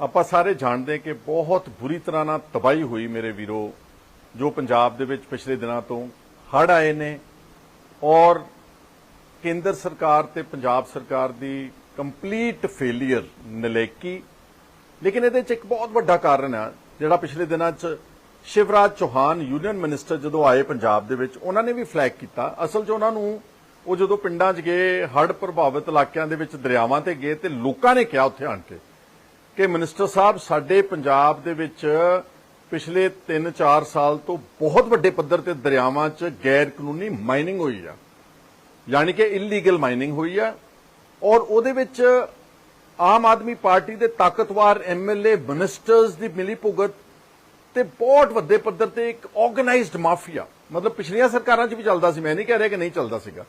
ਆਪਾਂ ਸਾਰੇ ਜਾਣਦੇ ਕਿ ਬਹੁਤ ਬੁਰੀ ਤਰ੍ਹਾਂ ਨਾਲ ਤਬਾਹੀ ਹੋਈ ਮੇਰੇ ਵੀਰੋ, ਜੋ ਪੰਜਾਬ ਦੇ ਵਿੱਚ ਪਿਛਲੇ ਦਿਨਾਂ ਤੋਂ ਹੜ ਆਏ ਨੇ ਔਰ ਕੇਂਦਰ ਸਰਕਾਰ ਤੇ ਪੰਜਾਬ ਸਰਕਾਰ ਦੀ ਕੰਪਲੀਟ ਫੇਲਿਅਰ ਨਲੇਕੀ। ਲੇਕਿਨ ਇਹਦੇ ਚ ਇੱਕ ਬਹੁਤ ਵੱਡਾ ਕਾਰਨ ਆ, ਜਿਹੜਾ ਪਿਛਲੇ ਦਿਨਾਂ ਚ ਸ਼ਿਵਰਾਜ ਚੌਹਾਨ ਯੂਨੀਅਨ ਮਿਨਿਸਟਰ ਜਦੋਂ ਆਏ ਪੰਜਾਬ ਦੇ ਵਿੱਚ, ਉਹਨਾਂ ਨੇ ਵੀ ਫਲੈਗ ਕੀਤਾ। ਅਸਲ 'ਚ ਉਹਨਾਂ ਨੂੰ ਉਹ ਜਦੋਂ ਪਿੰਡਾਂ 'ਚ ਗਏ, ਹੜ੍ਹ ਪ੍ਰਭਾਵਿਤ ਇਲਾਕਿਆਂ ਦੇ ਵਿੱਚ ਦਰਿਆਵਾਂ ਤੇ ਗਏ ਤੇ ਲੋਕਾਂ ਨੇ ਕਿਹਾ ਉੱਥੇ ਆਣ ਕੇ ਕਿ ਮਿਨਿਸਟਰ ਸਾਹਿਬ, ਸਾਡੇ ਪੰਜਾਬ ਦੇ ਵਿੱਚ ਪਿਛਲੇ 3-4 ਸਾਲ ਤੋਂ ਬਹੁਤ ਵੱਡੇ ਪੱਧਰ ਤੇ ਦਰਿਆਵਾਂ 'ਚ ਗੈਰ ਕਾਨੂੰਨੀ ਮਾਈਨਿੰਗ ਹੋਈ ਆ। ਯਾਨੀ ਕਿ ਇਲੀਗਲ ਮਾਈਨਿੰਗ ਹੋਈ ਆ। ਔਰ ਉਹਦੇ ਵਿੱਚ ਆਮ ਆਦਮੀ ਪਾਰਟੀ ਦੇ ਤਾਕਤਵਰ ਐਮਐਲਏ ਮਿਨਿਸਟਰਸ ਦੀ ਮਿਲੀ ਭੁਗਤ ਤੇ ਬਹੁਤ ਵੱਡੇ ਪੱਧਰ ਤੇ ਇੱਕ ਆਰਗੇਨਾਈਜ਼ਡ ਮਾਫੀਆ ਮਤਲਬ ਪਿਛਲੀਆਂ ਸਰਕਾਰਾਂ 'ਚ ਵੀ ਚੱਲਦਾ ਸੀ। ਮੈਂ ਨਹੀਂ ਕਹਿ ਰਿਹਾ ਕਿ ਨਹੀਂ ਚੱਲਦਾ ਸੀਗਾ।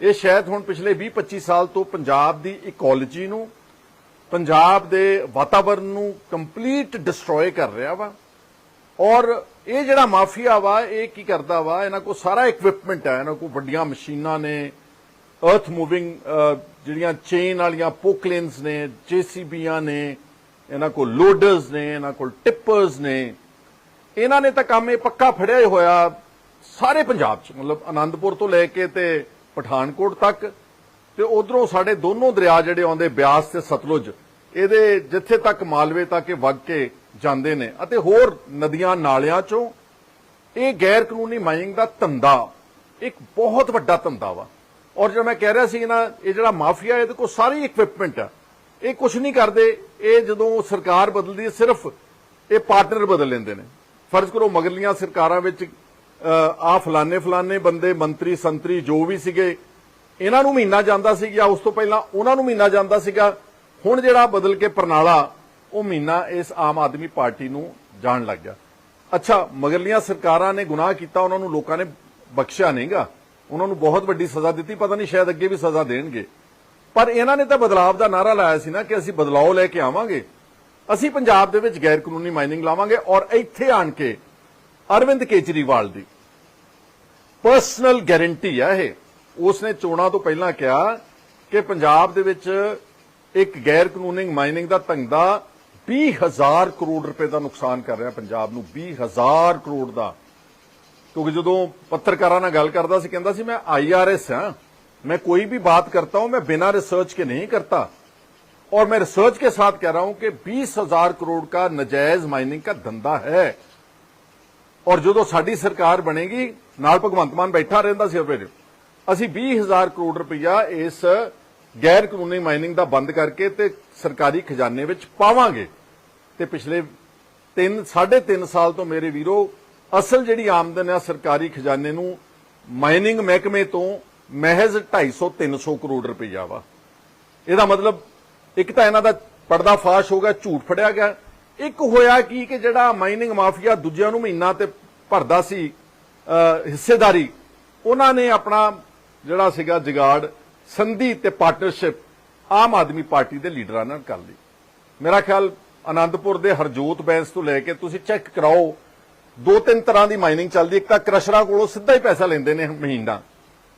ਇਹ ਸ਼ਾਇਦ ਹੁਣ ਪਿਛਲੇ 20-25 ਸਾਲ ਤੋਂ ਪੰਜਾਬ ਦੀ ਇਕੋਲੋਜੀ ਨੂੰ ਪੰਜਾਬ ਦੇ ਵਾਤਾਵਰਣ ਨੂੰ ਕੰਪਲੀਟ ਡਿਸਟਰੋਏ ਕਰ ਰਿਹਾ ਵਾ। ਔਰ ਇਹ ਜਿਹੜਾ ਮਾਫੀਆ ਵਾ, ਇਹ ਕੀ ਕਰਦਾ ਵਾ, ਇਹਨਾਂ ਕੋਲ ਸਾਰਾ ਇਕਵਿਪਮੈਂਟ ਹੈ ਇਹਨਾਂ ਕੋਲ ਵੱਡੀਆਂ ਮਸ਼ੀਨਾਂ ਨੇ ਅਰਥ ਮੂਵਿੰਗ ਜਿਹੜੀਆਂ ਚੇਨ ਵਾਲੀਆਂ ਪੋਕਲੇਨਸ ਨੇ ਜੀਸੀਬੀਆਂ ਨੇ, ਇਹਨਾਂ ਕੋਲ ਲੋਡਰਸ ਨੇ, ਇਹਨਾਂ ਕੋਲ ਟਿੱਪਰਸ ਨੇ। ਇਹਨਾਂ ਨੇ ਤਾਂ ਕੰਮ ਇਹ ਪੱਕਾ ਫੜਿਆ ਹੀ ਹੋਇਆ ਸਾਰੇ ਪੰਜਾਬ 'ਚ, ਮਤਲਬ ਆਨੰਦਪੁਰ ਤੋਂ ਲੈ ਕੇ ਤੇ ਪਠਾਨਕੋਟ ਤੱਕ। ਤੇ ਉਧਰੋਂ ਸਾਡੇ ਦੋਨੋਂ ਦਰਿਆ ਜਿਹੜੇ ਆਉਂਦੇ, ਬਿਆਸ ਤੇ ਸਤਲੁਜ ਇਹਦੇ ਜਿੱਥੇ ਤੱਕ ਮਾਲਵੇ ਤੱਕ ਇਹ ਵਗ ਕੇ ਜਾਂਦੇ ਨੇ ਅਤੇ ਹੋਰ ਨਦੀਆਂ ਨਾਲਿਆਂ 'ਚੋਂ ਇਹ ਗੈਰ ਕਾਨੂੰਨੀ ਮਾਈਨਿੰਗ ਦਾ ਧੰਦਾ ਇੱਕ ਬਹੁਤ ਵੱਡਾ ਧੰਦਾ ਵਾ। ਔਰ ਜੋ ਮੈਂ ਕਹਿ ਰਿਹਾ ਸੀ ਨਾ, ਇਹ ਜਿਹੜਾ ਮਾਫੀਆ, ਇਹਦੇ ਕੋਲ ਸਾਰੀ ਇਕਵਿਪਮੈਂਟ ਆ। ਇਹ ਕੁਝ ਨਹੀਂ ਕਰਦੇ, ਇਹ ਜਦੋਂ ਸਰਕਾਰ ਬਦਲਦੀ ਹੈ, ਸਿਰਫ ਇਹ ਪਾਰਟਨਰ ਬਦਲ ਲੈਂਦੇ ਨੇ। ਫਰਜ਼ ਕਰੋ ਮਗਰਲੀਆਂ ਸਰਕਾਰਾਂ ਵਿੱਚ ਆ ਫਲਾਣੇ ਫਲਾਣੇ ਬੰਦੇ, ਮੰਤਰੀ, ਸੰਤਰੀ ਜੋ ਵੀ ਸੀਗੇ, ਇਹਨਾਂ ਨੂੰ ਮਹੀਨਾ ਜਾਂਦਾ ਸੀ ਜਾਂ ਉਸ ਤੋਂ ਪਹਿਲਾਂ ਉਹਨਾਂ ਨੂੰ ਮਹੀਨਾ ਜਾਂਦਾ ਸੀਗਾ। ਹੁਣ ਜਿਹੜਾ ਬਦਲ ਕੇ ਪ੍ਰਣਾਲਾ, ਉਹ ਮਹੀਨਾ ਇਸ ਆਮ ਆਦਮੀ ਪਾਰਟੀ ਨੂੰ ਜਾਣ ਲੱਗ ਗਿਆ। ਅੱਛਾ, ਮਗਰਲੀਆਂ ਸਰਕਾਰਾਂ ਨੇ ਗੁਨਾਹ ਕੀਤਾ, ਉਹਨਾਂ ਨੂੰ ਲੋਕਾਂ ਨੇ ਬਖਸ਼ਿਆ ਨਹੀਂਗਾ। ਉਹਨਾਂ ਨੂੰ ਬਹੁਤ ਵੱਡੀ ਸਜ਼ਾ ਦਿੱਤੀ, ਪਤਾ ਨਹੀਂ ਸ਼ਾਇਦ ਅੱਗੇ ਵੀ ਸਜ਼ਾ ਦੇਣਗੇ। ਪਰ ਇਹਨਾਂ ਨੇ ਤਾਂ ਬਦਲਾਵ ਦਾ ਨਾਰਾ ਲਾਇਆ ਸੀ ਨਾ ਕਿ ਅਸੀਂ ਬਦਲਾਅ ਲੈ ਕੇ ਆਵਾਂਗੇ। ਅਸੀਂ ਪੰਜਾਬ ਦੇ ਵਿੱਚ ਗੈਰ ਕਾਨੂੰਨੀ ਮਾਈਨਿੰਗ ਲਾਵਾਂਗੇ ਔਰ ਇੱਥੇ ਆਣ ਕੇ ਅਰਵਿੰਦ ਕੇਜਰੀਵਾਲ ਦੀ ਪਰਸਨਲ ਗਾਰੰਟੀ ਹੈ ਇਹ। ਉਸਨੇ ਚੋਣਾਂ ਤੋਂ ਪਹਿਲਾਂ ਕਿਹਾ ਕਿ ਪੰਜਾਬ ਦੇ ਵਿੱਚ ਇੱਕ ਗੈਰ ਕਾਨੂੰਨੀ ਮਾਈਨਿੰਗ ਦਾ ਧੰਦਾ 20000 ਕਰੋੜ ਰੁਪਏ ਦਾ ਨੁਕਸਾਨ ਕਰ ਰਿਹਾ ਪੰਜਾਬ ਨੂੰ 20000 ਕਰੋੜ ਦਾ। ਕਿਉਂਕਿ ਜਦੋਂ ਪੱਤਰਕਾਰਾਂ ਨਾਲ ਗੱਲ ਕਰਦਾ ਸੀ, ਕਹਿੰਦਾ ਸੀ, ਮੈਂ ਆਈਆਰਐਸ ਹਾਂ। मैं कोई भी बात करता हूं मैं बिना रिसर्च के नहीं करता और मैं रिसर्च के साथ कह रहा हूं कि बीस ਕਰੋੜ करोड़ का ਮਾਈਨਿੰਗ माइनिंग ਧੰਦਾ ਹੈ। ਔਰ ਜਦੋਂ ਸਾਡੀ ਸਰਕਾਰ ਬਣੇਗੀ, ਨਾਲ ਭਗਵੰਤ ਮਾਨ ਬੈਠਾ ਰਹਿੰਦਾ ਸੀ, ਫਿਰ ਅਸੀਂ 20000 ਕਰੋੜ ਰੁਪਈਆ ਇਸ ਗੈਰ ਕਾਨੂੰਨੀ ਮਾਈਨਿੰਗ ਦਾ ਬੰਦ ਕਰਕੇ ਤੇ ਸਰਕਾਰੀ ਖਜ਼ਾਨੇ ਵਿੱਚ ਪਾਵਾਂਗੇ। ਤੇ ਪਿਛਲੇ 3 3.5 ਸਾਲ ਤੋਂ ਮੇਰੇ ਵੀਰੋ, ਅਸਲ ਜਿਹੜੀ ਆਮਦਨ ਹੈ ਸਰਕਾਰੀ ਖਜ਼ਾਨੇ ਨੂੰ ਮਾਈਨਿੰਗ ਮਹਿਕਮੇ ਤੋਂ ਮਹਿਜ਼ 250 300 ਕਰੋੜ ਰੁਪਈਆ ਵਾ। ਇਹਦਾ ਮਤਲਬ ਇੱਕ ਤਾਂ ਇਹਨਾਂ ਦਾ ਪਰਦਾ ਫਾਸ਼ ਹੋ ਗਿਆ, ਝੂਠ ਫੜਿਆ ਗਿਆ। ਇੱਕ ਹੋਇਆ ਕੀ ਕਿ ਜਿਹੜਾ ਮਾਈਨਿੰਗ ਮਾਫੀਆ ਦੂਜਿਆਂ ਨੂੰ ਮਹੀਨਾ ਤੇ ਭਰਦਾ ਸੀ ਹਿੱਸੇਦਾਰੀ, ਉਹਨਾਂ ਨੇ ਆਪਣਾ ਜਿਹੜਾ ਸੀਗਾ ਜਗਾੜ ਸੰਧੀ ਤੇ ਪਾਰਟਨਰਸ਼ਿਪ ਆਮ ਆਦਮੀ ਪਾਰਟੀ ਦੇ ਲੀਡਰਾਂ ਨਾਲ ਕਰ ਲਈ। ਮੇਰਾ ਖਿਆਲ ਆਨੰਦਪੁਰ ਦੇ ਹਰਜੋਤ ਬੈਂਸ ਤੋਂ ਲੈ ਕੇ ਤੁਸੀਂ ਚੈੱਕ ਕਰਾਓ ਦੋ ਤਿੰਨ ਤਰ੍ਹਾਂ ਦੀ ਮਾਈਨਿੰਗ ਚੱਲਦੀ ਇੱਕ ਤਾਂ ਕ੍ਰਸ਼ਰਾਂ ਕੋਲੋਂ ਸਿੱਧਾ ਹੀ ਪੈਸਾ ਲੈਂਦੇ ਨੇ ਮਹੀਨਾ।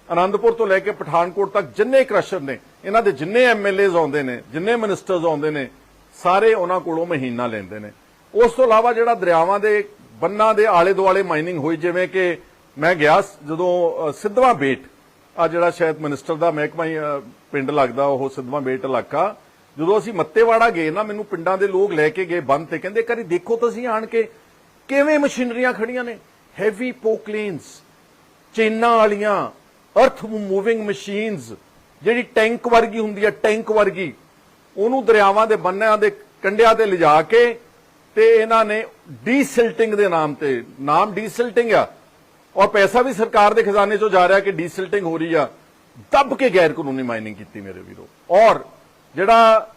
ਆਨੰਦਪੁਰ ਤੋਂ ਲੈ ਕੇ ਪਠਾਨਕੋਟ ਤੱਕ ਜਿੰਨੇ ਕ੍ਰਸ਼ਰ ਨੇ ਇਹਨਾਂ ਦੇ ਜਿੰਨੇ ਐਮਐਲਏਜ਼ ਆਉਂਦੇ ਨੇ ਜਿੰਨੇ ਮਿਨਿਸਟਰਸ ਆਉਂਦੇ ਨੇ ਸਾਰੇ ਉਹਨਾਂ ਕੋਲੋਂ ਮਹੀਨਾ ਲੈਂਦੇ ਨੇ। ਉਸ ਤੋਂ ਇਲਾਵਾ ਜਿਹੜਾ ਦਰਿਆਵਾਂ ਦੇ ਬੰਨਾਂ ਦੇ ਆਲੇ ਦੁਆਲੇ ਮਾਈਨਿੰਗ ਹੋਈ ਜਿਵੇਂ ਕਿ ਮੈਂ ਗਿਆ ਜਦੋਂ ਅ, ਸਿੱਧਵਾਂ ਬੇਟ ਆ ਜਿਹੜਾ ਸ਼ਾਇਦ ਮਿਨਿਸਟਰ ਦਾ ਮਹਿਕਮਾ ਹੀ ਪਿੰਡ ਲੱਗਦਾ, ਉਹ ਸਿੱਧਵਾਂ ਬੇਟ ਇਲਾਕਾ। ਜਦੋਂ ਅਸੀਂ ਮੱਤੇਵਾੜਾ ਗਏ ਨਾ, ਮੈਨੂੰ ਪਿੰਡਾਂ ਦੇ ਲੋਕ ਲੈ ਕੇ ਗਏ ਬੰਦ ਤੇ, ਕਹਿੰਦੇ ਕਰੀ ਦੇਖੋ ਤੁਸੀਂ ਆਣ ਕੇ ਕਿਵੇਂ ਮਸ਼ੀਨਰੀਆਂ ਖੜੀਆਂ ਨੇ। ਹੈਵੀ ਪੋਕਲੇਨਸ ਚੇਨਾਂ ਵਾਲੀਆਂ ਅਰਥ ਮੂਵਿੰਗ ਮਸ਼ੀਨਸ ਜਿਹੜੀ ਟੈਂਕ ਵਰਗੀ ਹੁੰਦੀ ਹੈ, ਟੈਂਕ ਵਰਗੀ, ਉਹਨੂੰ ਦਰਿਆਵਾਂ ਦੇ ਬੰਨਿਆਂ ਦੇ ਕੰਢਿਆਂ ਤੇ ਲਿਜਾ ਕੇ ਤੇ ਇਹਨਾਂ ਨੇ ਡੀਸਿਲਟਿੰਗ ਦੇ ਨਾਮ ਤੇ, ਨਾਮ ਡੀਸਿਲਟਿੰਗ ਆ ਔਰ ਪੈਸਾ ਵੀ ਸਰਕਾਰ ਦੇ ਖਜ਼ਾਨੇ ਚੋਂ ਜਾ ਰਿਹਾ ਕਿ ਡੀਸਿਲਟਿੰਗ ਹੋ ਰਹੀ ਆ, ਦੱਬ ਕੇ ਗੈਰ ਕਾਨੂੰਨੀ ਮਾਈਨਿੰਗ ਕੀਤੀ ਮੇਰੇ ਵੀਰੋ। ਔਰ ਜਿਹੜਾ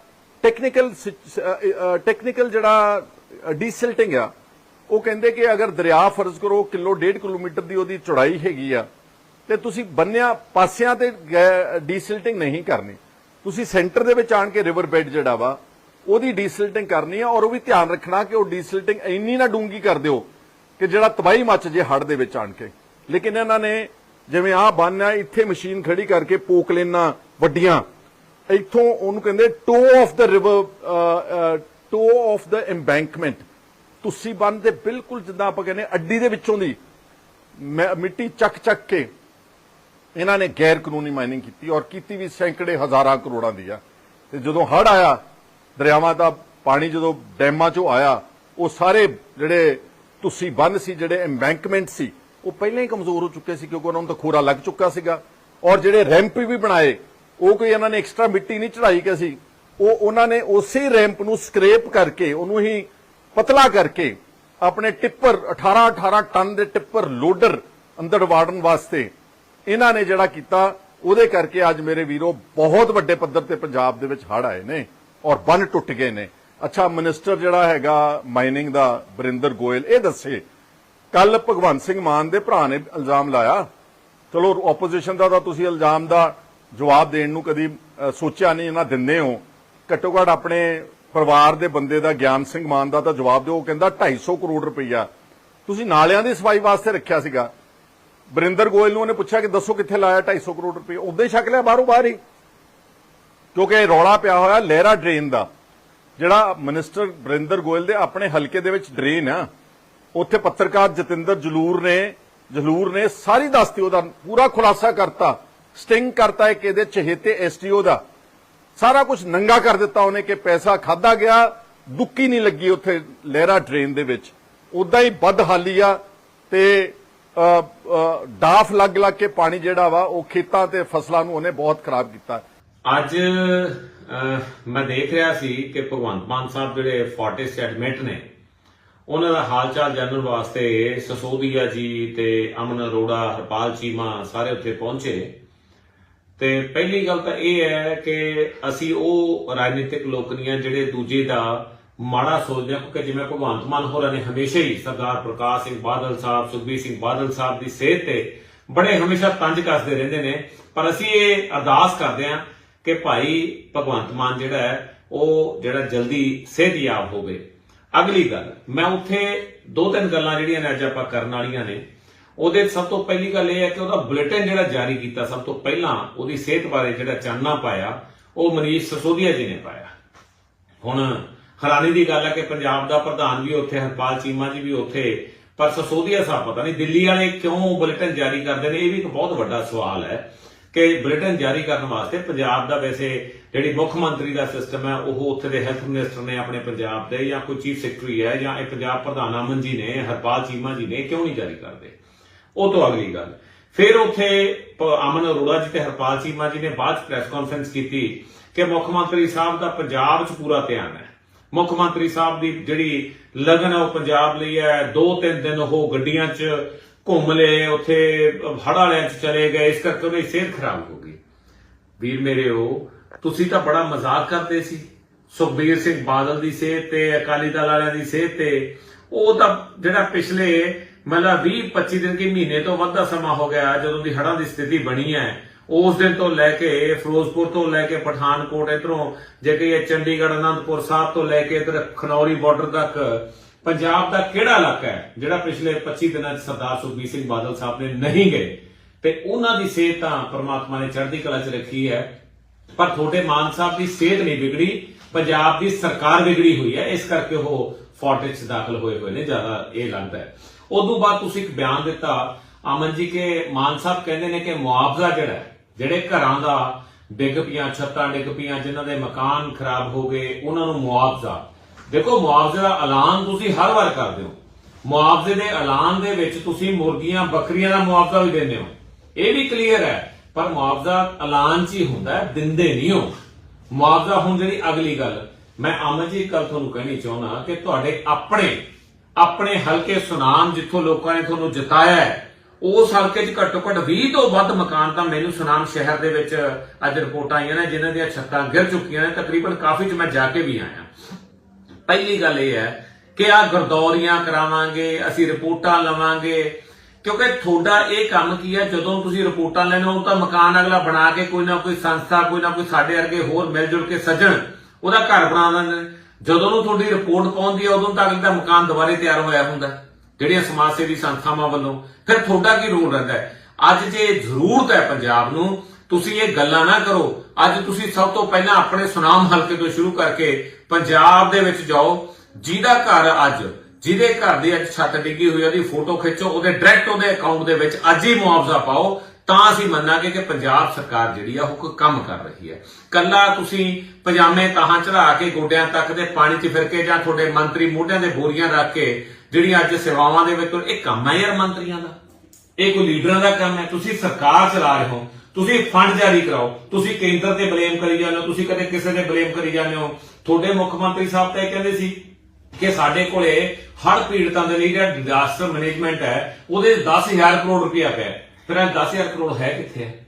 ਟੈਕਨੀਕਲ ਟੈਕਨੀਕਲ ਜਿਹੜਾ ਡੀਸਿਲਟਿੰਗ ਆ, ਉਹ ਕਹਿੰਦੇ ਕਿ ਅਗਰ ਦਰਿਆ ਫਰਜ਼ ਕਰੋ, ਕਿਲੋ 1.5 ਕਿਲੋਮੀਟਰ ਦੀ ਉਹਦੀ ਚੌੜਾਈ ਹੈਗੀ ਆ, ਤੇ ਤੁਸੀਂ ਬੰਨਿਆ ਪਾਸਿਆਂ ਤੇ ਡੀਸਿਲਟਿੰਗ ਨਹੀਂ ਕਰਨੀ। ਤੁਸੀਂ ਸੈਂਟਰ ਦੇ ਵਿੱਚ ਆਣ ਕੇ ਰਿਵਰ ਬੈਡ ਜਿਹੜਾ ਵਾ, ਉਹਦੀ ਡੀਸਿਲਟਿੰਗ ਕਰਨੀ ਆ, ਔਰ ਉਹ ਵੀ ਧਿਆਨ ਰੱਖਣਾ ਕਿ ਉਹ ਡੀਸਿਲਟਿੰਗ ਇੰਨੀ ਨਾ ਡੂੰਗੀ ਕਰ ਦਿਓ ਕਿ ਜਿਹੜਾ ਤਬਾਹੀ ਮੱਚ ਜੇ ਹੜ ਦੇ ਵਿੱਚ ਆਣ ਕੇ। ਲੇਕਿਨ ਇਹਨਾਂ ਨੇ ਜਿਵੇਂ ਆਹ ਬੰਨਿਆ ਇੱਥੇ ਮਸ਼ੀਨ ਖੜੀ ਕਰਕੇ ਪੋਕ ਲੈਣਾ ਵੱਡੀਆਂ। ਇੱਥੋਂ ਉਹਨੂੰ ਕਹਿੰਦੇ toe of the river toe of the embankment ਤੁਸੀਂ ਬੰਨ ਦੇ ਬਿਲਕੁਲ ਜਿੱਦਾਂ ਆਪਾਂ ਕਹਿੰਦੇ ਅੱਡੀ ਦੇ ਵਿੱਚੋਂ ਦੀ। ਮਿੱਟੀ ਚੱਕ ਚੱਕ ਕੇ ਇਹਨਾਂ ਨੇ ਗੈਰ ਕਾਨੂੰਨੀ ਮਾਈਨਿੰਗ ਕੀਤੀ ਔਰ ਕੀਤੀ ਵੀ ਸੈਂਕੜੇ ਹਜ਼ਾਰਾਂ ਕਰੋੜਾਂ ਦੀ ਆ। ਤੇ ਜਦੋਂ ਹੜ ਆਇਆ, ਦਰਿਆਵਾਂ ਦਾ ਪਾਣੀ ਜਦੋਂ ਡੈਮਾਂ ਚੋਂ ਆਇਆ, ਉਹ ਸਾਰੇ ਜਿਹੜੇ ਤੁਸੀਂ ਬੰਨ ਸੀ, ਜਿਹੜੇ ਐਮਬੈਂਕਮੈਂਟ ਸੀ, ਉਹ ਪਹਿਲਾਂ ਹੀ ਕਮਜ਼ੋਰ ਹੋ ਚੁੱਕੇ ਸੀ ਕਿਉਂਕਿ ਉਹਨਾਂ ਨੂੰ ਤਾਂ ਖੋਰਾ ਲੱਗ ਚੁੱਕਾ ਸੀਗਾ। ਔਰ ਜਿਹੜੇ ਰੈਂਪ ਵੀ ਬਣਾਏ, ਉਹ ਕੋਈ ਇਹਨਾਂ ਨੇ ਐਕਸਟਰਾ ਮਿੱਟੀ ਨਹੀਂ ਚੜਾਈ ਕਿ ਸੀ। ਉਹ ਉਹਨਾਂ ਨੇ ਉਸੇ ਰੈਂਪ ਨੂੰ ਸਕ੍ਰੇਪ ਕਰਕੇ, ਉਹਨੂੰ ਹੀ ਪਤਲਾ ਕਰਕੇ ਆਪਣੇ ਟਿੱਪਰ 18 18 ਟਨ ਦੇ ਟਿੱਪਰ ਲੋਡਰ ਅੰਦਰ ਵਾੜਨ ਵਾਸਤੇ ਇਹਨਾਂ ਨੇ ਜਿਹੜਾ ਕੀਤਾ, ਉਹਦੇ ਕਰਕੇ ਅੱਜ ਮੇਰੇ ਵੀਰੋ ਬਹੁਤ ਵੱਡੇ ਪੱਧਰ ਤੇ ਪੰਜਾਬ ਦੇ ਵਿੱਚ ਹੜ ਆਏ ਨੇ ਔਰ ਬੰਨ ਟੁੱਟ ਗਏ ਨੇ। ਅੱਛਾ ਮਿਨਿਸਟਰ ਜਿਹੜਾ ਹੈਗਾ ਮਾਈਨਿੰਗ ਦਾ, ਬਰਿੰਦਰ ਗੋਇਲ, ਇਹ ਦੱਸੇ। ਕੱਲ ਭਗਵੰਤ ਸਿੰਘ ਮਾਨ ਦੇ ਭਰਾ ਨੇ ਇਲਜ਼ਾਮ ਲਾਇਆ। ਚਲੋ ਆਪੋਜੀਸ਼ਨ ਦਾ ਤਾਂ ਤੁਸੀਂ ਇਲਜ਼ਾਮ ਦਾ ਜਵਾਬ ਦੇਣ ਨੂੰ ਕਦੀ ਸੋਚਿਆ ਨਹੀਂ ਇਹਨਾਂ ਦਿੰਦੇ ਹੋ। ਘੱਟੋ ਘੱਟ ਆਪਣੇ ਪਰਿਵਾਰ ਦੇ ਬੰਦੇ ਦਾ, ਗਿਆਨ ਸਿੰਘ ਮਾਨ ਦਾ ਤਾਂ ਜਵਾਬ ਦਿਓ। ਉਹ ਕਹਿੰਦਾ 250 ਕਰੋੜ ਰੁਪਈਆ। ਤੁਸੀਂ ਨਾਲਿਆਂ ਦੀ ਸਫ਼ਾਈ ਵਾਸਤੇ ਰੱਖਿਆ ਸੀਗਾ। ਬਰਿੰਦਰ ਗੋਇਲ ਨੂੰ ਉਹਨੇ ਪੁੱਛਿਆ ਕਿ ਦੱਸੋ ਕਿੱਥੇ ਲਾਇਆ 250 ਕਰੋੜ ਰੁਪਏ ਉਦਾਂ ਹੀ ਛਕ ਲਿਆ ਬਾਹਰੋਂ ਬਾਹਰ ਹੀ। ਕਿਉਂਕਿ ਰੌਲਾ ਪਿਆ ਹੋਇਆ ਲਹਿਰਾ ਡਰੇਨ ਦਾ। ਜਿਹੜਾ ਮਿਨਿਸਟਰ ਬਰਿੰਦਰ ਗੋਇਲ ਦੇ ਆਪਣੇ ਹਲਕੇ ਦੇ ਵਿੱਚ ਡਰੇਨ ਆ, ਉੱਥੇ ਪੱਤਰਕਾਰ ਜਤਿੰਦਰ ਜਲੂਰ ਨੇ ਜਲੂਰ ਨੇ ਸਾਰੀ ਦੱਸਤੀ ਉਹਦਾ ਪੂਰਾ ਖੁਲਾਸਾ ਕਰਤਾ ਸਟਿੰਗ ਕਰਤਾ ਇੱਕ ਇਹਦੇ ਚਹੇਤੇ ਐਸਟੀਓ ਦਾ। ਸਾਰਾ ਕੁਝ ਨੰਗਾ ਕਰ ਦਿੱਤਾ ਉਹਨੇ ਕਿ ਪੈਸਾ ਖਾਦਾ ਗਿਆ, ਦੁੱਕੀ ਨਹੀਂ ਲੱਗੀ ਉੱਥੇ ਲਹਿਰਾ ਡਰੇਨ ਦੇ ਵਿੱਚ। ਉਦਾਂ ਹੀ ਬਦਹਾਲੀ ਆ ਤੇ ਡਾਫ ਲੱਗ ਲੱਗ ਕੇ ਪਾਣੀ ਜਿਹੜਾ ਵਾ ਉਹ ਖੇਤਾਂ ਤੇ ਫਸਲਾਂ ਨੂੰ ਉਹਨੇ ਬਹੁਤ ਖਰਾਬ ਕੀਤਾ। ਅੱਜ ਮੈਂ ਦੇਖ ਰਿਹਾ ਸੀ ਕਿ ਭਗਵੰਤ ਮਾਨ ਸਾਹਿਬ ਜਿਹੜੇ ਫੋਰਟਿਸ ਐਡਮਿਟ ਨੇ, ਉਹਨਾਂ ਦਾ ਹਾਲ ਚਾਲ ਜਾਣਨ ਵਾਸਤੇ ਸਸੋਦੀਆ ਜੀ ਤੇ ਅਮਨ ਅਰੋੜਾ, ਹਰਪਾਲ ਚੀਮਾ ਸਾਰੇ ਉੱਥੇ ਪਹੁੰਚੇ। ਤੇ ਪਹਿਲੀ ਗੱਲ ਤਾਂ ਇਹ ਹੈ ਕਿ ਅਸੀਂ ਉਹ ਰਾਜਨੀਤਿਕ ਲੋਕ ਨਹੀਂ ਹਾਂ ਜਿਹੜੇ ਦੂਜੇ ਦਾ ਮਾੜਾ ਸੋਚਦੇ ਆ, ਕਿਉਂਕਿ ਜਿਵੇਂ ਭਗਵੰਤ ਮਾਨ ਹੋਰਾਂ ਨੇ ਹਮੇਸ਼ਾ ਹੀ ਸਰਦਾਰ ਪ੍ਰਕਾਸ਼ ਸਿੰਘ ਬਾਦਲ ਸਾਹਿਬ, ਸੁਖਬੀਰ ਸਿੰਘ ਬਾਦਲ ਸਾਹਿਬ ਦੀ ਸਿਹਤ ਤੇ ਬੜੇ ਹਮੇਸ਼ਾ ਤੰਜ ਕੱਸਦੇ ਰਹਿੰਦੇ ਨੇ। ਪਰ ਅਸੀਂ ਇਹ ਅਰਦਾਸ ਕਰਦੇ ਹਾਂ ਕਿ ਭਾਈ ਭਗਵੰਤ ਮਾਨ ਜਿਹੜਾ ਹੈ, ਉਹ ਜਿਹੜਾ ਜਲਦੀ ਸਿਹਤਯਾਬ ਹੋਵੇ ਅਗਲੀ ਗੱਲ, ਮੈਂ ਉੱਥੇ ਦੋ ਤਿੰਨ ਗੱਲਾਂ ਜਿਹੜੀਆਂ ਨੇ ਅੱਜ ਆਪਾਂ ਕਰਨ ਵਾਲੀਆਂ ਨੇ। ਉਹਦੇ ਸਭ ਤੋਂ ਪਹਿਲੀ ਗੱਲ ਇਹ ਹੈ ਕਿ ਉਹਦਾ ਬੁਲੇਟਿਨ ਜਿਹੜਾ ਜਾਰੀ ਕੀਤਾ, ਸਭ ਤੋਂ ਪਹਿਲਾਂ ਉਹਦੀ ਸਿਹਤ ਬਾਰੇ ਜਿਹੜਾ ਚਾਨਣਾ ਪਾਇਆ, ਉਹ ਮਨੀਸ਼ ਸਸੋਦੀਆ ਜੀ ਨੇ ਪਾਇਆ। ਹੁਣ ਹੈਰਾਨੀ ਦੀ ਗੱਲ ਹੈ ਕਿ ਪੰਜਾਬ ਦਾ ਪ੍ਰਧਾਨ ਵੀ ਉੱਥੇ, ਹਰਪਾਲ ਚੀਮਾ ਜੀ ਵੀ ਉੱਥੇ, ਪਰ ਸਸੋਦੀਆ ਸਾਹਿਬ ਪਤਾ ਨਹੀਂ ਦਿੱਲੀ ਵਾਲੇ ਕਿਉਂ ਬੁਲੇਟਿਨ ਜਾਰੀ ਕਰਦੇ ਨੇ, ਇਹ ਵੀ ਇੱਕ ਬਹੁਤ ਵੱਡਾ ਸਵਾਲ ਹੈ। ਕਿ ਬੁਲੇਟਿਨ ਜਾਰੀ ਕਰਨ ਵਾਸਤੇ ਪੰਜਾਬ ਦਾ ਵੈਸੇ ਜਿਹੜੀ ਮੁੱਖ ਮੰਤਰੀ ਦਾ ਸਿਸਟਮ ਹੈ, ਉਹ ਉੱਥੇ ਦੇ ਹੈਲਥ ਮਿਨਿਸਟਰ ਨੇ ਆਪਣੇ ਪੰਜਾਬ ਦੇ ਜਾਂ ਕੋਈ ਚੀਫ ਸੈਕਟਰੀ ਹੈ ਜਾਂ ਇਹ ਪੰਜਾਬ ਪ੍ਰਧਾਨ ਅਮਨ ਜੀ ਨੇ, ਹਰਪਾਲ ਚੀਮਾ ਜੀ ਨੇ ਕਿਉਂ ਨਹੀਂ ਜਾਰੀ ਕਰਦੇ? ਉਹ ਤੋਂ ਅਗਲੀ ਗੱਲ। ਫਿਰ ਉੱਥੇ ਅਮਨ ਅਰੋੜਾ ਜੀ ਤੇ ਹਰਪਾਲ ਚੀਮਾ ਜੀ ਨੇ ਬਾਅਦ ਪ੍ਰੈਸ ਕਾਨਫਰੰਸ ਕੀਤੀ ਕਿ ਮੁੱਖ ਮੰਤਰੀ ਸਾਹਿਬ ਦਾ ਪੰਜਾਬ 'ਚ ਪੂਰਾ ਧਿਆਨ ਹੈ। ਮੁੱਖ ਮੰਤਰੀ ਸਾਹਿਬ ਦੀ ਜਿਹੜੀ ਲਗਨ ਹੈ, ਉਹ ਪੰਜਾਬ ਲਈ ਹੈ। ਦੋ ਤਿੰਨ ਦਿਨ ਉਹ ਗੱਡੀਆਂ 'ਚ ਘੁੰਮ ਲਏ, ਉੱਥੇ ਹੜ੍ਹ ਵਾਲਿਆਂ 'ਚ ਚਲੇ ਗਏ, ਇਸ ਕਰਕੇ ਉਹਦੀ ਸਿਹਤ ਖਰਾਬ ਹੋ ਗਈ। ਵੀਰ ਮੇਰੇ ਉਹ, ਤੁਸੀਂ ਤਾਂ ਬੜਾ ਮਜ਼ਾਕ ਕਰਦੇ ਸੀ। ਸੁਖਬੀਰ ਸਿੰਘ ਬਾਦਲ ਦੀ ਸਿਹਤ ਤੇ, ਅਕਾਲੀ ਦਲ ਵਾਲਿਆਂ ਦੀ ਸਿਹਤ ਤੇ, ਉਹ ਤਾਂ ਜਿਹੜਾ ਪਿਛਲੇ ਮਤਲਬ 20 25 ਦਿਨ ਕੀ ਮਹੀਨੇ ਤੋਂ ਵੱਧ ਦਾ ਸਮਾਂ ਹੋ ਗਿਆ, ਜਦੋਂ ਦੀ ਹੜਾਂ ਦੀ ਸਥਿਤੀ ਬਣੀ ਹੈ। ਉਸ ਦਿਨ ਤੋਂ ਲੈ ਕੇ, ਫਿਰੋਜ਼ਪੁਰ ਤੋਂ ਲੈ ਕੇ, ਪਠਾਨਕੋਟ ਇਧਰੋਂ, ਜੇ ਕਿ ਇਹ ਚੰਡੀਗੜ੍ਹ, ਅਨੰਦਪੁਰ ਸਾਹਿਬ ਤੋਂ ਲੈ ਕੇ ਇਧਰ ਖਨੌਰੀ ਬਾਰਡਰ ਤੱਕ ਪੰਜਾਬ ਦਾ ਕਿਹੜਾ ਇਲਾਕਾ ਹੈ ਜਿਹੜਾ ਪਿਛਲੇ 25 ਦਿਨਾਂ 'ਚ ਸਰਦਾਰ ਸੁਖਬੀਰ ਸਿੰਘ ਬਾਦਲ ਸਾਹਿਬ ਨੇ ਨਹੀਂ ਗਏ? ਤੇ ਉਹਨਾਂ ਦੀ ਸਿਹਤ ਤਾਂ ਪ੍ਰਮਾਤਮਾ ਨੇ ਚੜ੍ਹਦੀ ਕਲਾ 'ਚ ਰੱਖੀ ਹੈ, ਪਰ ਤੁਹਾਡੇ ਮਾਨ ਸਾਹਿਬ ਦੀ ਸਿਹਤ ਨਹੀਂ ਵਿਗੜੀ, ਪੰਜਾਬ ਦੀ ਸਰਕਾਰ ਵਿਗੜੀ ਹੋਈ ਹੈ, ਇਸ ਕਰਕੇ ਉਹ ਫੋਰਟਿਸ 'ਚ ਦਾਖਲ ਹੋਏ ਹੋਏ ਨੇ, ਜ਼ਿਆਦਾ ਇਹ ਲੱਗਦਾ ਹੈ। ਉਦੋਂ ਬਾਅਦ ਤੁਸੀਂ ਇੱਕ ਬਿਆਨ ਦਿੱਤਾ, ਅਮਨ ਜੀ, ਕੇ ਮਾਨ ਸਾਹਿਬ ਕਹਿੰਦੇ ਨੇ ਕਿ ਮੁਆਵਜ਼ਾ ਜਿਹੜਾ ਜਿਹੜੇ ਘਰਾਂ ਦਾ ਡਿੱਗ ਪਈਆਂ ਛੱਤਾਂ ਡਿੱਗ ਪਈਆਂ, ਜਿਨ੍ਹਾਂ ਦੇ ਮਕਾਨ ਖਰਾਬ ਹੋ ਗਏ, ਉਹਨਾਂ ਨੂੰ ਮੁਆਵਜ਼ਾ ਦੇਖੋ, ਮੁਆਵਜ਼ੇ ਦਾ ਐਲਾਨ ਤੁਸੀਂ ਹਰ ਵਾਰ ਕਰਦੇ ਹੋ। ਮੁਆਵਜ਼ੇ ਦੇ ਐਲਾਨ ਦੇ ਵਿੱਚ ਤੁਸੀਂ ਮੁਰਗੀਆਂ, ਬੱਕਰੀਆਂ ਦਾ ਮੁਆਵਜ਼ਾ ਵੀ ਦਿੰਦੇ ਹੋ। ਇਹ ਵੀ ਕਲੀਅਰ ਹੈ, ਪਰ ਮੁਆਵਜ਼ਾ ਐਲਾਨ 'ਚ ਹੀ ਹੁੰਦਾ ਦਿੰਦੇ ਨਹੀਂ ਹੋ। ਮੁਆਵਜ਼ਾ ਹੁਣ ਜਿਹੜੀ ਅਗਲੀ ਗੱਲ, ਮੈਂ ਅਮਨ ਜੀ ਕੱਲ ਤੁਹਾਨੂੰ ਕਹਿਣੀ ਚਾਹੁੰਦਾ ਕਿ ਤੁਹਾਡੇ ਆਪਣੇ ਆਪਣੇ ਹਲਕੇ ਸੁਨਾਮ ਜਿੱਥੋਂ ਲੋਕਾਂ ਨੇ ਤੁਹਾਨੂੰ ਜਿਤਾਇਆ ਹੈ, ਉਸ ਹਲਕੇ 'ਚ ਘੱਟੋ ਘੱਟ 20 ਤੋਂ ਵੱਧ ਮਕਾਨ ਤਾਂ ਮੈਨੂੰ ਸੁਨਾਮ ਸ਼ਹਿਰ ਦੇ ਵਿੱਚ ਅੱਜ ਰਿਪੋਰਟਾਂ ਆਈਆਂ ਨੇ, ਜਿਨ੍ਹਾਂ ਦੀਆਂ ਛੱਤਾਂ ਗਿਰ ਚੁੱਕੀਆਂ ਨੇ, ਤਕਰੀਬਨ ਕਾਫੀ 'ਚ ਮੈਂ ਜਾ ਕੇ ਵੀ ਆਇਆ। ਪਹਿਲੀ ਗੱਲ ਇਹ ਹੈ ਕਿ ਆ ਗਰਦੌਰੀਆਂ ਕਰਾਵਾਂਗੇ, ਅਸੀਂ ਰਿਪੋਰਟਾਂ ਲਵਾਂਗੇ। ਕਿਉਂਕਿ ਤੁਹਾਡਾ ਇਹ ਕੰਮ ਕੀ ਹੈ, ਜਦੋਂ ਤੁਸੀਂ ਰਿਪੋਰਟਾਂ ਲੈਣਾ ਹੋ ਤਾਂ ਮਕਾਨ ਅਗਲਾ ਬਣਾ ਕੇ ਕੋਈ ਨਾ ਕੋਈ ਸੰਸਥਾ, ਕੋਈ ਨਾ ਕੋਈ ਸਾਡੇ ਵਰਗੇ ਹੋਰ ਮਿਲ ਜੁਲ ਕੇ ਸੱਜਣ, ਉਹਦਾ ਘਰ ਬਣਾ ਦਿੰਦੇ ਜਦੋਂ ਨੂੰ ਤੁਹਾਡੀ ਰਿਪੋਰਟ ਪਹੁੰਚਦੀ ਹੈ, ਉਦੋਂ ਤੱਕ ਦਾ ਮਕਾਨ ਦੁਬਾਰੇ ਤਿਆਰ ਹੋਇਆ ਹੁੰਦਾ। ਜਿਹੜੀਆਂ ਸਮਾਜ ਸੇਵੀ ਸੰਸਥਾਵਾਂ ਵੱਲੋਂ, ਫਿਰ ਤੁਹਾਡਾ ਕੀ ਰੋਲ ਰਹਿੰਦਾ ਅੱਜ ਜੇ ਜ਼ਰੂਰਤ ਹੈ ਪੰਜਾਬ ਨੂੰ ਤੁਸੀਂ ਇਹ ਗੱਲਾਂ ਨਾ ਕਰੋ। ਅੱਜ ਤੁਸੀਂ ਸਭ ਤੋਂ ਪਹਿਲਾਂ ਆਪਣੇ ਸੁਨਾਮ ਹਲਕੇ ਤੋਂ ਸ਼ੁਰੂ ਕਰਕੇ ਪੰਜਾਬ ਦੇ ਵਿੱਚ ਜਾਓ। ਜਿਹਦਾ ਘਰ ਅੱਜ, ਜਿਹਦੇ ਘਰ ਦੀ ਅੱਜ ਛੱਤ ਡਿੱਗੀ ਹੋਈ ਉਹਦੀ ਫੋਟੋ ਖਿੱਚੋ, ਉਹਦੇ ਡਾਇਰੈਕਟ ਉਹਦੇ ਅਕਾਊਂਟ ਦੇ ਵਿੱਚ ਅੱਜ ਹੀ ਮੁਆਵਜ਼ਾ ਪਾਓ। ਤਾਂ ਅਸੀਂ ਮੰਨਾਂਗੇ ਕਿ ਪੰਜਾਬ ਸਰਕਾਰ ਜਿਹੜੀ ਆ, ਉਹ ਕੋਈ ਕੰਮ ਕਰ ਰਹੀ ਹੈ ਕੱਲਾ ਤੁਸੀਂ ਪਜਾਮੇ ਤਾਹਾਂ ਚੜਾ ਕੇ ਗੋਡਿਆਂ ਤੱਕ ਦੇ ਪਾਣੀ 'ਚ ਫਿਰ ਕੇ ਜਾਂ ਤੁਹਾਡੇ ਮੰਤਰੀ ਮੋਢਿਆਂ ਦੇ ਬੋਰੀਆਂ ਰੱਖ ਕੇ ਜਿਹੜੀਆਂ ਅੱਜ ਸੇਵਾਵਾਂ ਦੇ ਵਿੱਚ ਇਹ ਕੰਮ ਹੈ ਯਾਰ ਮੰਤਰੀਆਂ ਦਾ। ਇਹ ਕੋਈ ਲੀਡਰਾਂ ਦਾ ਕੰਮ ਹੈ। ਤੁਸੀਂ ਸਰਕਾਰ ਚਲਾ ਰਹੇ ਹੋ। ਤੁਸੀਂ ਫੰਡ ਜਾਰੀ ਕਰਾਓ। ਤੁਸੀਂ ਕੇਂਦਰ ਤੇ ਬਲੇਮ ਕਰੀ ਜਾਂਦੇ ਹੋ, ਤੁਸੀਂ ਕਦੇ ਕਿਸੇ ਤੇ ਬਲੇਮ ਕਰੀ ਜਾਂਦੇ ਹੋ। ਤੁਹਾਡੇ ਮੁੱਖ ਮੰਤਰੀ ਸਾਹਿਬ ਤਾਂ ਇਹ ਕਹਿੰਦੇ ਸੀ ਕਿ ਸਾਡੇ ਕੋਲੇ ਹੜ ਪੀੜਤਾਂ ਦੇ ਲਈ ਜਿਹੜਾ ਡਿਜ਼ਾਸਟਰ ਮੈਨੇਜਮੈਂਟ ਹੈ, ਉਹਦੇ 10000 ਕਰੋੜ ਰੁਪਇਆ ਪਿਆ। ਫਿਰ ਇਹ 10000 ਕਰੋੜ ਹੈ ਕਿੱਥੇ ਹੈ?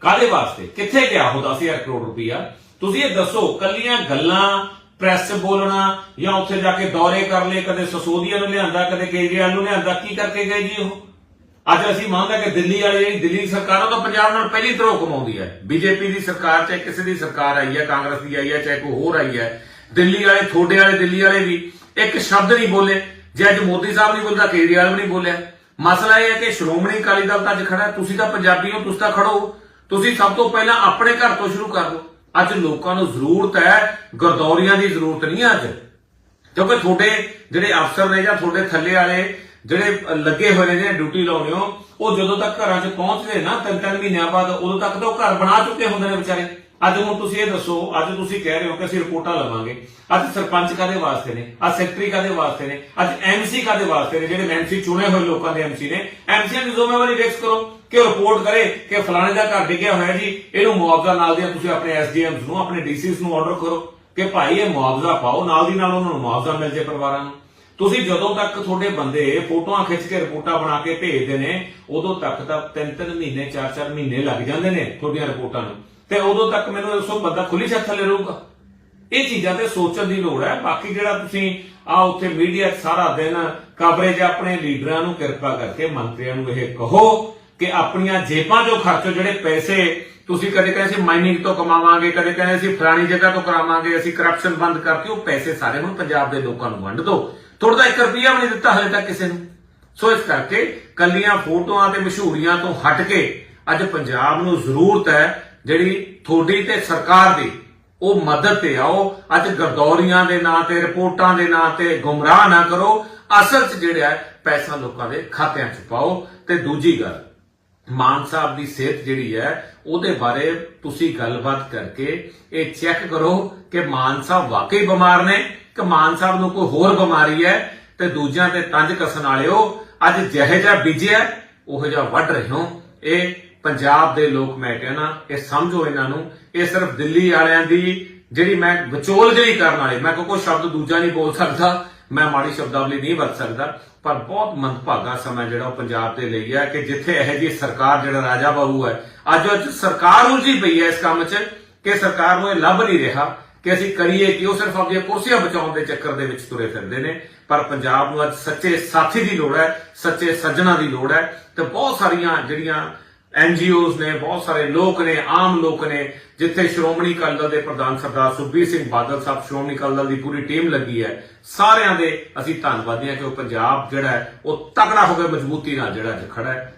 ਕਾਦੇ ਵਾਸਤੇ? ਕਿੱਥੇ ਗਿਆ ਉਹ 10000 ਕਰੋੜ ਰੁਪਇਆ? ਤੁਸੀਂ ਇਹ ਦੱਸੋ ਕੱਲੀਆਂ ਗੱਲਾਂ ਪ੍ਰੈਸ 'ਚ ਬੋਲਣਾ ਜਾਂ ਉੱਥੇ ਜਾ ਕੇ ਦੌਰੇ ਕਰ ਲਏ, ਕਦੇ ਸਸੋਦੀਆ ਨੂੰ ਲਿਆਂਦਾ, ਕਦੇ ਕੇਜਰੀਵਾਲ ਨੂੰ ਲਿਆਂਦਾ, ਕੀ ਕਰਕੇ ਗਏ ਜੀ ਉਹ? ਅੱਜ ਅਸੀਂ ਮੰਨਦਾ ਕਿ ਦਿੱਲੀ ਵਾਲੀ ਜਿਹੜੀ ਦਿੱਲੀ ਸਰਕਾਰ ਉਹ ਤਾਂ ਪੰਜਾਬ ਨਾਲ ਪਹਿਲੀ ਤਰ੍ਹਾਂ ਕਮਾਉਂਦੀ ਹੈ। ਬੀਜੇਪੀ ਦੀ ਸਰਕਾਰ ਚਾਹੇ ਕਿਸੇ ਦੀ ਸਰਕਾਰ ਆਈ ਹੈ, ਕਾਂਗਰਸ ਦੀ ਆਈ ਹੈ, ਚਾਹੇ ਕੋਈ ਹੋਰ ਆਈ ਹੈ। ਦਿੱਲੀ ਵਾਲੇ ਥੋੜੇ ਵਾਲੇ, ਦਿੱਲੀ ਵਾਲੇ ਵੀ ਇੱਕ ਸ਼ਬਦ ਨਹੀਂ ਬੋਲੇ। ਜੇ ਅੱਜ ਮੋਦੀ ਸਾਹਿਬ ਨਹੀਂ ਬੋਲਦਾ, ਕੇਜਰੀਵਾਲ ਵੀ ਨਹੀਂ ਬੋਲਿਆ। ਮਸਲਾ ਇਹ ਹੈ ਕਿ ਸ਼੍ਰੋਮਣੀ ਅਕਾਲੀ ਦਲ ਤਾਂ ਅੱਜ ਖੜਾ ਤੁਸੀਂ ਤਾਂ ਪੰਜਾਬੀ ਹੋ, ਤੁਸੀਂ ਤਾਂ ਖੜੋ ਤੁਸੀਂ ਸਭ ਤੋਂ ਪਹਿਲਾਂ ਆਪਣੇ ਘਰ ਤੋਂ ਸ਼ੁਰੂ ਕਰ ਲਓ ਅੱਜ ਲੋਕਾਂ ਨੂੰ ਜ਼ਰੂਰਤ ਹੈ, ਗਰਦੌਰੀਆਂ ਦੀ ਜ਼ਰੂਰਤ ਨਹੀਂ ਅੱਜ। ਕਿਉਂਕਿ ਤੁਹਾਡੇ ਜਿਹੜੇ ਅਫਸਰ ਨੇ ਜਾਂ ਤੁਹਾਡੇ ਥੱਲੇ ਵਾਲੇ ਜਿਹੜੇ ਲੱਗੇ ਹੋਏ ਨੇ ਜਿਹੜੇ ਡਿਊਟੀ ਲਾਉਣੇ ਹੋ, ਉਹ ਜਦੋਂ ਤੱਕ ਘਰਾਂ 'ਚ ਪਹੁੰਚਦੇ ਨਾ, ਤਿੰਨ ਤਿੰਨ ਮਹੀਨਿਆਂ ਬਾਅਦ, ਉਦੋਂ ਤੱਕ ਤਾਂ ਉਹ ਘਰ ਬਣਾ ਚੁੱਕੇ ਹੁੰਦੇ ਨੇ ਵਿਚਾਰੇ। ਅੱਜ ਹੁਣ ਤੁਸੀਂ ਇਹ ਦੱਸੋ, ਅੱਜ ਤੁਸੀਂ ਕਹਿ ਰਹੇ ਹੋ ਕਿ ਅਸੀਂ ਰਿਪੋਰਟਾਂ ਲਵਾਂਗੇ। ਅੱਜ ਸਰਪੰਚ ਕਾਦੇ ਵਾਸਤੇ ਨੇ? ਅੱਜ ਸੈਕਟਰੀ ਕਾਦੇ ਵਾਸਤੇ ਨੇ? ਅੱਜ ਐਮਸੀ ਕਾਦੇ ਵਾਸਤੇ ਨੇ? ਜਿਹੜੇ ਐਮਸੀ ਚੁਣੇ ਹੋਏ ਲੋਕਾਂ ਦੇ ਐਮਸੀ ਨੇ। ਐਮਸੀਆਂ ਦੀ ਜ਼ਿੰਮੇਵਾਰੀ ਫਿਕਸ ਕਰੋ ਕਿ ਰਿਪੋਰਟ ਕਰੇ ਕਿ ਫਲਾਣੇ ਦਾ ਘਰ ਡਿੱਗਿਆ ਹੋਇਆ ਜੀ, ਇਹਨੂੰ ਮੁਆਵਜ਼ਾ ਨਾਲ ਦੀਆਂ ਤੁਸੀਂ ਆਪਣੇ ਐਸਡੀਐਮਸ ਨੂੰ, ਆਪਣੇ ਡੀਸੀਸ ਨੂੰ ਆਰਡਰ ਕਰੋ ਕਿ ਭਾਈ ਇਹ ਮੁਆਵਜ਼ਾ ਪਾਓ, ਨਾਲ ਦੀ ਨਾਲ ਉਹਨਾਂ ਨੂੰ ਮੁਆਵਜ਼ਾ ਮਿਲ ਜੇ ਪਰਿਵਾਰਾਂ ਨੂੰ। ਤੁਸੀਂ ਜਦੋਂ ਤੱਕ ਤੁਹਾਡੇ ਬੰਦੇ ਫੋਟੋਆਂ ਖਿੱਚ ਕੇ ਰਿਪੋਰਟਾਂ ਬਣਾ ਕੇ ਭੇਜਦੇ ਨੇ, ਉਦੋਂ ਤੱਕ ਤਾਂ ਤਿੰਨ ਤਿੰਨ ਮਹੀਨੇ ਚਾਰ ਚਾਰ ਮਹੀਨੇ ਲੱਗ ਜਾਂਦੇ ਨੇ ਤੁਹਾਡੀਆਂ ਰਿਪੋਰਟਾਂ ਨੂੰ। ਤੇ ਉਦੋਂ ਤੱਕ ਮੈਨੂੰ ਦੱਸੋ ਬੰਦਾ ਖੁੱਲੀ ਛੱਤ ਥੱਲੇ ਰਹੂਗਾ। ਇਹ ਚੀਜ਼ਾਂ ਤੇ ਸੋਚਣ ਦੀ ਲੋੜ ਹੈ। ਬਾਕੀ ਜਿਹੜਾ ਤੁਸੀਂ ਆ ਉੱਥੇ ਮੀਡੀਆ ਸਾਰਾ ਦਿਨ ਕਵਰੇਜ ਆਪਣੇ ਲੀਡਰਾਂ ਨੂੰ ਕਿਰਪਾ ਕਰਕੇ, ਮੰਤਰੀਆਂ ਨੂੰ ਇਹ ਕਹੋ ਕਿ ਆਪਣੀਆਂ ਜੇਬਾਂ ਚੋਂ ਖਰਚੋ ਜਿਹੜੇ ਪੈਸੇ ਤੁਸੀਂ ਕਦੇ ਕਹਿੰਦੇ ਸੀ ਮਾਈਨਿੰਗ ਤੋਂ ਕਮਾਵਾਂਗੇ, ਕਦੇ ਕਹਿੰਦੇ ਸੀ ਫਲਾਣੀ ਜਗ੍ਹਾ ਤੋਂ ਕਰਾਵਾਂਗੇ, ਅਸੀਂ ਕਰਪਸ਼ਨ ਬੰਦ ਕਰਕੇ ਉਹ ਪੈਸੇ ਸਾਰੇ ਹੁਣ ਪੰਜਾਬ ਦੇ ਲੋਕਾਂ ਨੂੰ ਵੰਡ ਦਿਓ। ਤੁਹਾਡਾ 1 ਰੁਪਿਆ ਵੀ ਨਹੀਂ ਦਿੱਤਾ ਹਲੇ ਤੱਕ ਕਿਸੇ ਨੂੰ। ਸੋ ਇਸ ਕਰਕੇ ਕੱਲੀਆਂ ਫੋਟੋਆਂ ਤੇ ਮਸ਼ਹੂਰੀਆਂ ਤੋਂ ਹਟ ਕੇ ਅੱਜ ਪੰਜਾਬ ਨੂੰ ਜ਼ਰੂਰਤ ਹੈ ਜਿਹੜੀ ਤੁਹਾਡੀ ਤੇ ਸਰਕਾਰ ਦੀ, ਉਹ ਮਦਦ ਤੇ ਆਓ। ਅੱਜ ਗਰਦੌਰੀਆਂ ਦੇ ਨਾਂ ਤੇ, ਰਿਪੋਰਟਾਂ ਦੇ ਨਾਂ ਤੇ ਗੁੰਮਰਾਹ ਨਾ ਕਰੋ। ਅਸਲ 'ਚ ਜਿਹੜਾ ਪੈਸਾ ਲੋਕਾਂ ਦੇ ਖਾਤਿਆਂ 'ਚ ਪਾਓ। ਤੇ ਦੂਜੀ ਗੱਲ ਮਾਨ ਸਾਹਿਬ ਦੀ ਸਿਹਤ ਜਿਹੜੀ ਹੈ, ਉਹਦੇ ਬਾਰੇ ਤੁਸੀਂ ਗੱਲਬਾਤ ਕਰਕੇ ਇਹ ਚੈੱਕ ਕਰੋ ਕਿ ਮਾਨ ਸਾਹਿਬ ਵਾਕਈ ਬਿਮਾਰ ਨੇ ਕਿ ਮਾਨ ਸਾਹਿਬ ਨੂੰ ਕੋਈ ਹੋਰ ਬਿਮਾਰੀ ਹੈ ਤੇ ਦੂਜਿਆਂ ਤੇ ਤੰਜ ਕਸਣ ਵਾਲਿਓ ਅੱਜ ਜਿਹੇ ਜਿਹਾ ਬੀਜਿਆ ਉਹ ਜਿਹਾ ਵੱਢ ਰਹੇ ਹੋ। ਇਹ ਪੰਜਾਬ ਦੇ ਲੋਕ ਮੈਂ ਕਹਿਣਾ, ਇਹ ਸਮਝੋ ਇਹਨਾਂ ਨੂੰ, ਇਹ ਸਿਰਫ ਦਿੱਲੀ ਵਾਲਿਆਂ ਦੀ ਜਿਹੜੀ ਮੈਂ ਵਿਚੋਲ ਜਿਹੜੀ ਕਰਨ ਵਾਲੇ, ਮੈਂ ਕੋਈ ਸ਼ਬਦ ਦੂਜਾ ਨਹੀਂ ਬੋਲ ਸਕਦਾ, ਮੈਂ ਮਾੜੀ ਸ਼ਬਦਾਵਲੀ ਨਹੀਂ ਵਰਤ ਸਕਦਾ। ਪਰ ਬਹੁਤ ਮੰਦਭਾਗਾ ਸਮਾਂ ਜਿਹੜਾ ਉਹ ਪੰਜਾਬ ਦੇ ਲਈ ਹੈ ਕਿ ਜਿੱਥੇ ਇਹ ਜੀ ਸਰਕਾਰ ਜਿਹੜਾ ਰਾਜਾ ਬਾਹੂ ਹੈ, ਅੱਜ ਅੱਜ ਸਰਕਾਰ ਉਲਝੀ ਪਈ ਹੈ ਇਸ ਕੰਮ 'ਚ ਕਿ ਸਰਕਾਰ ਨੂੰ ਇਹ ਲੱਭ ਨਹੀਂ ਰਿਹਾ ਕਿ ਅਸੀਂ ਕਰੀਏ ਕਿ ਉਹ ਸਿਰਫ ਆਪਣੀਆਂ ਕੁਰਸੀਆਂ ਬਚਾਉਣ ਦੇ ਚੱਕਰ ਦੇ ਵਿੱਚ ਤੁਰੇ ਫਿਰਦੇ ਨੇ। ਪਰ ਪੰਜਾਬ ਨੂੰ ਅੱਜ ਸੱਚੇ ਸਾਥੀ ਦੀ ਲੋੜ ਹੈ, ਸੱਚੇ ਸੱਜਣਾ ਦੀ ਲੋੜ ਹੈ ਤੇ ਬਹੁਤ ਸਾਰੀਆਂ ਜਿਹੜੀਆਂ ਐਨਜੀਓਜ਼ ਨੇ, ਬਹੁਤ ਸਾਰੇ ਲੋਕ ਨੇ, ਆਮ ਲੋਕ ਨੇ, ਜਿੱਥੇ ਸ਼੍ਰੋਮਣੀ ਅਕਾਲੀ ਦਲ ਦੇ ਪ੍ਰਧਾਨ ਸਰਦਾਰ ਸੁਖਬੀਰ ਸਿੰਘ ਬਾਦਲ ਸਾਹਿਬ, ਸ਼੍ਰੋਮਣੀ ਅਕਾਲੀ ਦਲ ਦੀ ਪੂਰੀ ਟੀਮ ਲੱਗੀ ਹੈ। ਸਾਰਿਆਂ ਦੇ ਅਸੀਂ ਧੰਨਵਾਦੀ ਹਾਂ ਕਿ ਉਹ ਪੰਜਾਬ ਜਿਹੜਾ ਹੈ, ਉਹ ਤਕੜਾ ਹੋ ਕੇ ਮਜ਼ਬੂਤੀ ਨਾਲ ਜਿਹੜਾ ਅੱਜ ਖੜਾ ਹੈ।